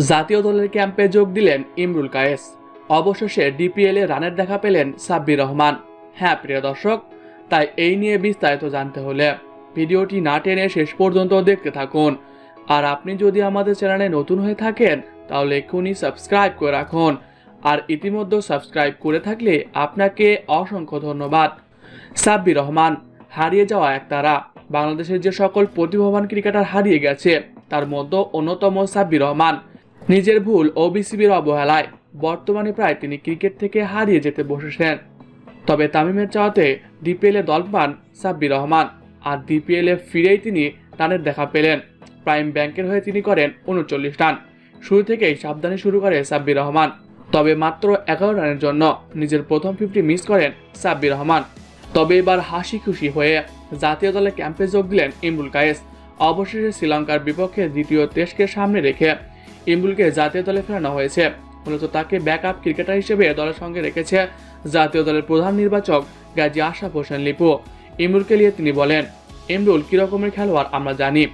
জাতীয় দলের ক্যাম্পে যোগ দিলেন ইমরুল কায়েস। অবশেষে ডিপিএল রানের দেখা পেলেন সাব্বির রহমান। হ্যাঁ প্রিয় দর্শক, তাই এই নিয়ে বিস্তারিত জানতে হলে ভিডিওটি না টেনে শেষ পর্যন্ত দেখতে থাকুন। আর আপনি যদি আমাদের চ্যানেলে নতুন হয়ে থাকেন, তাহলে এক্ষুনি সাবস্ক্রাইব করে রাখুন। আর ইতিমধ্যে সাবস্ক্রাইব করে থাকলে আপনাকে অসংখ্য ধন্যবাদ। সাব্বির রহমান, হারিয়ে যাওয়া এক তারা। বাংলাদেশের যে সকল প্রতিভাবান ক্রিকেটার হারিয়ে গেছে, তার মধ্যে অন্যতম সাব্বির রহমান। নিজের ভুল ও বিসিবির অবহেলায় বর্তমানে প্রায় তিনি ক্রিকেট থেকে হারিয়ে যেতে বসেছেন। তবে তামিমের চাওয়াতে ডিপিএল দল পান সাব্বির রহমান, আর ডিপিএল ফিরেই তিনি রানের দেখা পেলেন। প্রাইম ব্যাংকের হয়ে তিনি করেন উনচল্লিশ রান। শুরু থেকেই সাবধানে শুরু করে সাব্বির রহমান। তবে মাত্র এগারো রানের জন্য নিজের প্রথম ফিফটি মিস করেন সাব্বির রহমান। তবে এবার হাসি খুশি হয়ে জাতীয় দলে ক্যাম্পে যোগ দিলেন ইমরুল কায়েস। অবশেষে শ্রীলঙ্কার বিপক্ষে দ্বিতীয় টেস্টকে সামনে রেখে ইমরুলকে জাতীয় দলে ফেরানো হয়েছে। মূলত তাকে ব্যাকআপ ক্রিকেটার হিসেবে দলের সঙ্গে রেখেছে জাতীয় দলের প্রধান নির্বাচক গাজী আশরাফ হোসেন লিপু। ইমরুলকে নিয়ে তিনি বলেন, ইমরুল, কি রকমের খেলোয়াড় আমরা জানি,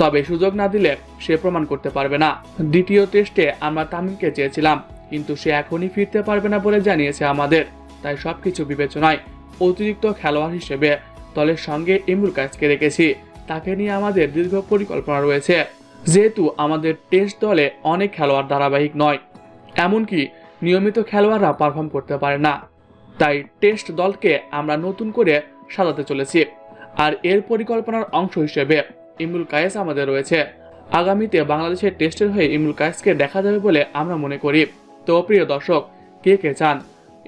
তবে সুযোগ না দিলে সে প্রমাণ করতে পারবে না। দ্বিতীয় টেস্টে আমরা তামিমকে চেয়েছিলাম, কিন্তু সে এখনই ফিরতে পারবে না বলে জানিয়েছে আমাদের। তাই সবকিছু বিবেচনায় অতিরিক্ত খেলোয়াড় হিসেবে দলের সঙ্গে ইমরুল কাজকে রেখেছি। তাকে নিয়ে আমাদের দীর্ঘ পরিকল্পনা রয়েছে। যেহেতু আমাদের টেস্ট দলে অনেক খেলোয়াড় ধারাবাহিক নয়, এমনকি নিয়মিত খেলোয়াড়রা পারফর্ম করতে পারে না। তাই টেস্ট দলকে আমরা নতুন করে সাজাতে চলেছি। আর এর পরিকল্পনার অংশ হিসেবে ইমরুল কায়েস আমাদের রয়েছে। আগামীতে বাংলাদেশের টেস্টের হয়ে ইমরুল কায়েসকে দেখা যাবে বলে আমরা মনে করি। তো প্রিয় দর্শক, কে কে চান?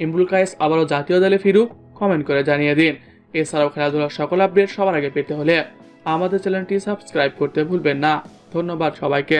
ইমরুল কায়েস আবারও জাতীয় দলে ফিরুক কমেন্ট করে জানিয়ে দিন। এছাড়াও খেলাধুলার সকল আপডেট সবার আগে পেতে হলে আমাদের চ্যানেলটি সাবস্ক্রাইব করতে ভুলবেন না। ধন্যবাদ সবাইকে।